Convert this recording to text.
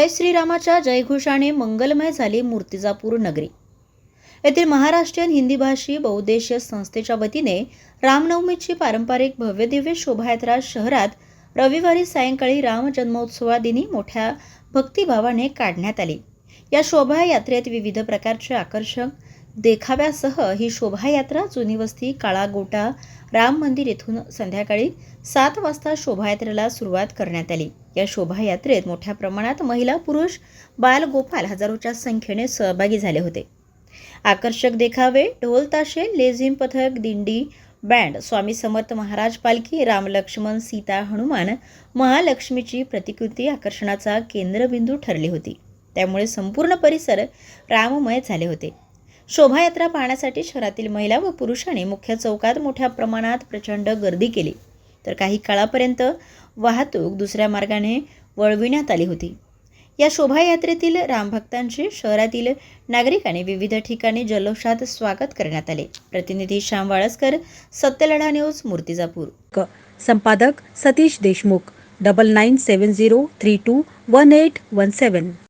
जय श्रीरामाच्या जयघोषाने मंगलमय झाली मूर्तिजापूर नगरी. येथील महाराष्ट्रीयन हिंदी भाषी बहुद्देशीय संस्थेच्या वतीने रामनवमीची पारंपरिक भव्यदिव्य शोभायात्रा शहरात रविवारी सायंकाळी राम जन्मोत्सवादिनी मोठ्या भक्तिभावाने काढण्यात आली. या शोभायात्रेत विविध प्रकारचे आकर्षक देखाव्यासह ही शोभायात्रा जुनी वस्ती काळा गोटा राम मंदिर येथून संध्याकाळी सात वाजता शोभायात्रेला सुरुवात करण्यात आली. या शोभायात्रेत मोठ्या प्रमाणात महिला पुरुष बाल गोपाल हजारोच्या संख्येने सहभागी झाले होते. आकर्षक देखावे ढोल ताशे लेझिम पथक दिंडी बँड स्वामी समर्थ महाराज पालखी राम लक्ष्मण सीता हनुमान महालक्ष्मीची प्रतिकृती आकर्षणाचा केंद्रबिंदू ठरली होती. त्यामुळे संपूर्ण परिसर राममय झाले होते. शोभायात्रा पाहण्यासाठी शहरातील महिला व पुरुषांनी मुख्य चौकात मोठ्या प्रमाणात प्रचंड गर्दी केली. तर काही काळापर्यंत वाहतूक दुसऱ्या मार्गाने वळविण्यात आली होती. या शोभायात्रेतील रामभक्तांचे शहरातील नागरिकांनी विविध ठिकाणी जल्लोषात स्वागत करण्यात आले. प्रतिनिधी श्याम वाळसकर सत्यलढा न्यूज मूर्तिजापूर. क संपादक Satish Deshmukh double nine seven zero three two one eight one seven